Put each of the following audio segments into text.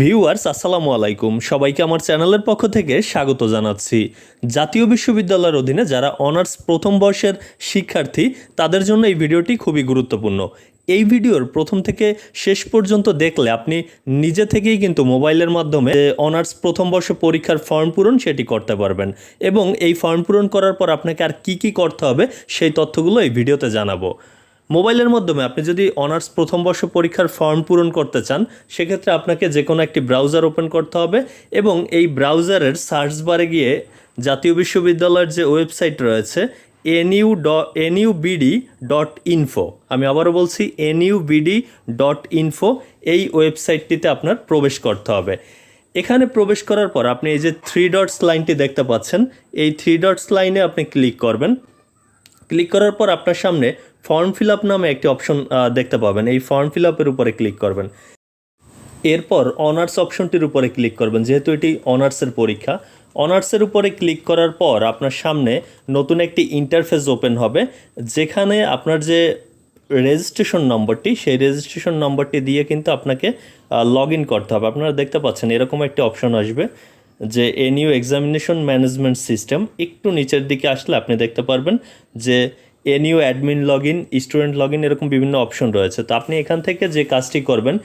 Viewers, আসসালামু আলাইকুম। সবাইকে আমার চ্যানেলের পক্ষ থেকে স্বাগত জানাচ্ছি। জাতীয় বিশ্ববিদ্যালয়ের অধীনে যারা অনার্স প্রথম বর্ষের শিক্ষার্থী, তাদের জন্য এই ভিডিওটি খুবই গুরুত্বপূর্ণ। এই ভিডিওর প্রথম থেকে শেষ পর্যন্ত দেখলে আপনি নিজে থেকেই কিন্তু মোবাইলের মাধ্যমে অনার্স প্রথম বর্ষ পরীক্ষার ফর্ম পূরণ সেটি করতে পারবেন এবং এই ফর্ম পূরণ করার পর আপনাকে আর কি কি করতে হবে সেই তথ্যগুলো এই ভিডিওতে জানাব। মোবাইলের মাধ্যমে আপনি যদি অনার্স প্রথম বর্ষ পরীক্ষার ফর্ম পূরণ করতে চান, সেক্ষেত্রে আপনাকে যে কোনো একটি ব্রাউজার ওপেন করতে হবে এবং এই ব্রাউজারের সার্চ বারে গিয়ে জাতীয় বিশ্ববিদ্যালয়ের যে ওয়েবসাইট রয়েছে, এনইউ ড, এনইউবিডি ডট ইনফো, আমি আবারও বলছি এনইউবিডি ডট ইনফো, এই ওয়েবসাইটটিতে আপনার প্রবেশ করতে হবে। এখানে প্রবেশ করার পর আপনি এই যে থ্রি ডটস লাইনটি দেখতে পাচ্ছেন, এই থ্রি ডটস লাইনে আপনি ক্লিক করবেন। ক্লিক করার পর আপনার সামনে ফর্ম ফিল আপ নামে একটি অপশন দেখতে পাবেন। এই ফর্ম ফিল আপের উপরে ক্লিক করবেন। এরপর অনার্স অপশনটির উপরে ক্লিক করবেন, যেহেতু এটি অনার্সের পরীক্ষা। অনার্সের উপরে ক্লিক করার পর আপনার সামনে নতুন একটি ইন্টারফেস ওপেন হবে, যেখানে আপনার যে রেজিস্ট্রেশন নম্বরটি সেই রেজিস্ট্রেশন নম্বরটি দিয়ে কিন্তু আপনাকে লগ করতে হবে। আপনারা দেখতে পাচ্ছেন এরকম একটি অপশন আসবে। যে এনইউ এক্সামিনেশন ম্যানেজমেন্ট সিস্টেম একটু নিচের দিকে আসলে আপনি দেখতে পারবেন যে NU admin log in student log in এরকম বিভিন্ন অপশন রয়েছে। তো আপনি এখান থেকে যে কাজটি করবেন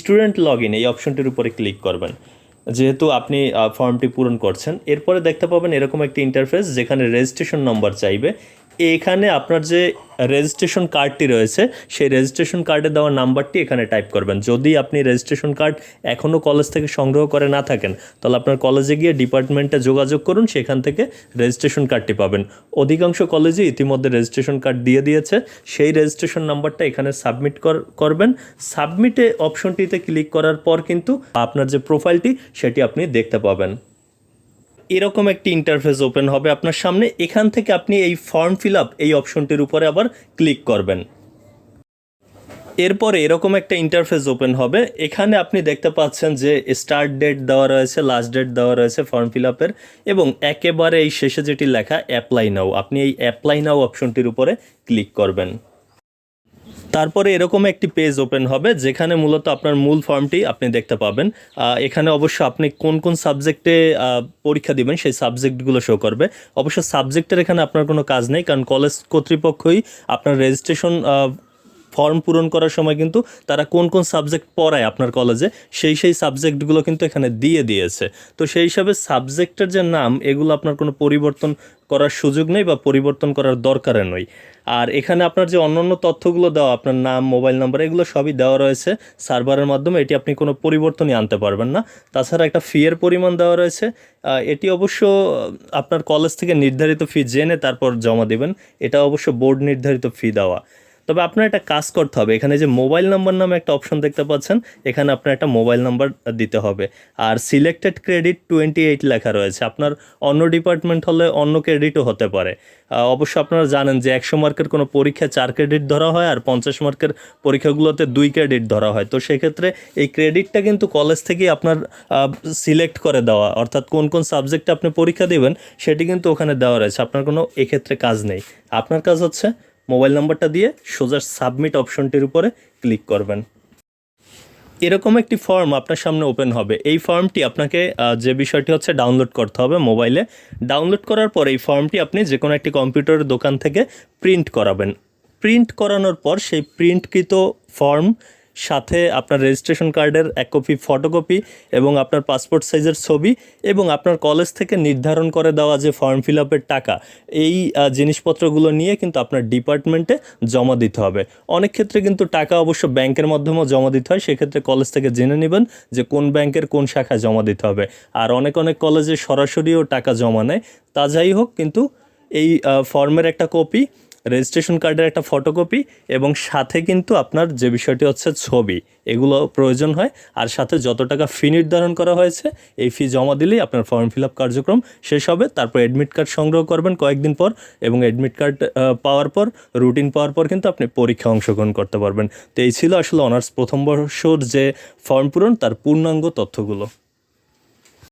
স্টুডেন্ট লগ ইন এই অপশনটির উপরে ক্লিক করবেন। যেহেতু আপনি ফর্মটি পূরণ করছেন, এরপরে দেখতে পাবেন এরকম একটি ইন্টারফেস যেখানে রেজিস্ট্রেশন নম্বর চাইবে। এখানে আপনার যে রেজিস্ট্রেশন কার্ডটি রয়েছে, সেই রেজিস্ট্রেশন কার্ডে দেওয়া নাম্বারটি এখানে টাইপ করবেন। যদি আপনি রেজিস্ট্রেশন কার্ড এখনও কলেজ থেকে সংগ্রহ করে না থাকেন, তাহলে আপনার কলেজে গিয়ে ডিপার্টমেন্টে যোগাযোগ করুন, সেখান থেকে রেজিস্ট্রেশন কার্ডটি পাবেন। অধিকাংশ কলেজে ইতিমধ্যে রেজিস্ট্রেশন কার্ড দিয়ে দিয়েছে, সেই রেজিস্ট্রেশন নাম্বারটা এখানে সাবমিট করবেন। সাবমিটে অপশনটিতে ক্লিক করার পর কিন্তু আপনার যে প্রোফাইলটি সেটি আপনি দেখতে পাবেন। এরকম একটি ইন্টারফেস ওপেন হবে আপনার সামনে। এখান থেকে আপনি এই ফর্ম ফিল আপ এই অপশনটির উপরে আবার ক্লিক করবেন। এরপরে এরকম একটা ইন্টারফেস ওপেন হবে। এখানে আপনি দেখতে পাচ্ছেন যে স্টার্ট ডেট দেওয়া রয়েছে লাস্ট ডেট দেওয়া রয়েছে ফর্ম ফিল আপের এবং একেবারে এই শেষে যেটি লেখা অ্যাপ্লাই নাও আপনি এই অ্যাপ্লাই নাও অপশনটির উপরে ক্লিক করবেন। তারপরে এরকম একটি পেজ ওপেন হবে, যেখানে মূলত আপনার মূল ফর্মটি আপনি দেখতে পাবেন। এখানে অবশ্য আপনি কোন কোন সাবজেক্টে পরীক্ষা দিবেন সেই সাবজেক্টগুলো শো করবে। অবশ্য সাবজেক্টের এখানে আপনার কোনো কাজ নেই, কারণ কলেজ কর্তৃপক্ষই আপনার রেজিস্ট্রেশন ফর্ম পূরণ করার সময় কিন্তু তারা কোন কোন সাবজেক্ট পড়ায় আপনার কলেজে সেই সেই সাবজেক্টগুলো কিন্তু এখানে দিয়ে দিয়েছে। তো সেই হিসাবে সাবজেক্টের যে নাম, এগুলো আপনার কোনো পরিবর্তন করার সুযোগ নেই বা পরিবর্তন করার দরকারে নয়। আর এখানে আপনার যে অন্যান্য তথ্যগুলো দেওয়া, আপনার নাম মোবাইল নাম্বার এগুলো সবই দেওয়া রয়েছে সার্ভারের মাধ্যমে। এটি আপনি কোনো পরিবর্তনই আনতে পারবেন না। তাছাড়া একটা ফি এর পরিমাণ দেওয়া রয়েছে। এটি অবশ্য, আপনার কলেজ থেকে নির্ধারিত ফি জেনে তারপর জমা দেবেন। এটা অবশ্য বোর্ড নির্ধারিত ফি দেওয়া। তবে আপনার একটা কাজ করতে হবে। এখানে যে মোবাইল নাম্বার নামে একটা অপশন দেখতে পাচ্ছেন, এখানে আপনার একটা মোবাইল নাম্বার দিতে হবে। আর সিলেক্টেড ক্রেডিট টোয়েন্টি এইট লেখা রয়েছে। আপনার অন্য ডিপার্টমেন্ট হলে অন্য ক্রেডিটও হতে পারে। অবশ্য আপনারা জানেন যে একশো মার্কের কোনো পরীক্ষা চার ক্রেডিট ধরা হয় আর পঞ্চাশ মার্কের পরীক্ষাগুলোতে দুই ক্রেডিট ধরা হয়। তো সেক্ষেত্রে এই ক্রেডিটটা কিন্তু কলেজ থেকেই আপনার সিলেক্ট করে দেওয়া। অর্থাৎ কোন কোন সাবজেক্টে আপনি পরীক্ষা দেবেন, সেটি কিন্তু ওখানে দেওয়া রয়েছে। আপনার কোনো এক্ষেত্রে কাজ নেই। আপনার কাজ হচ্ছে মোবাইল নাম্বারটা দিয়ে সোজা সাবমিট অপশনটির উপরে ক্লিক করবেন। এরকম একটি ফর্ম আপনার সামনে ওপেন হবে। এই ফর্মটি আপনাকে যে বিষয়টি হচ্ছে ডাউনলোড করতে হবে মোবাইলে, ডাউনলোড করার পর এই ফর্মটি আপনি যে কোনো একটি কম্পিউটারের দোকান থেকে প্রিন্ট করাবেন। প্রিন্ট করানোর পর সেই প্রিন্টকৃত ফর্ম সাথে আপনার রেজিস্ট্রেশন কার্ডের এক কপি ফটোকপি এবং আপনার পাসপোর্ট সাইজের ছবি এবং আপনার কলেজ থেকে নির্ধারণ করে দেওয়া যে ফর্ম ফিল আপের টাকা, এই জিনিসপত্রগুলো নিয়ে কিন্তু আপনার ডিপার্টমেন্টে জমা দিতে হবে। অনেক ক্ষেত্রে কিন্তু টাকা অবশ্য ব্যাংকের মাধ্যমেও জমা দিতে হয়, সেক্ষেত্রে কলেজ থেকে জেনে নেবেন যে কোন ব্যাংকের কোন শাখায় জমা দিতে হবে। আর অনেক অনেক কলেজে সরাসরিও টাকা জমা নেয়। তা যাই হোক, কিন্তু এই ফর্মের একটা কপি রেজিস্ট্রেশন কার্ডের একটা ফটোকপি এবং সাথে কিন্তু আপনার যে বিষয়টি হচ্ছে ছবি, এগুলো প্রয়োজন হয়। আর সাথে যত টাকা ফি নির্ধারণ করা হয়েছে, এই ফি জমা দিলেই আপনার ফর্ম ফিল আপ কার্যক্রম শেষ হবে। তারপর অ্যাডমিট কার্ড সংগ্রহ করবেন কয়েকদিন পর এবং অ্যাডমিট কার্ড পাওয়ার পর রুটিন পাওয়ার পর কিন্তু আপনি পরীক্ষা অংশগ্রহণ করতে পারবেন। তো এই ছিল আসলে অনার্স প্রথম বর্ষর যে ফর্ম পূরণ, তার পূর্ণাঙ্গ তথ্যগুলো।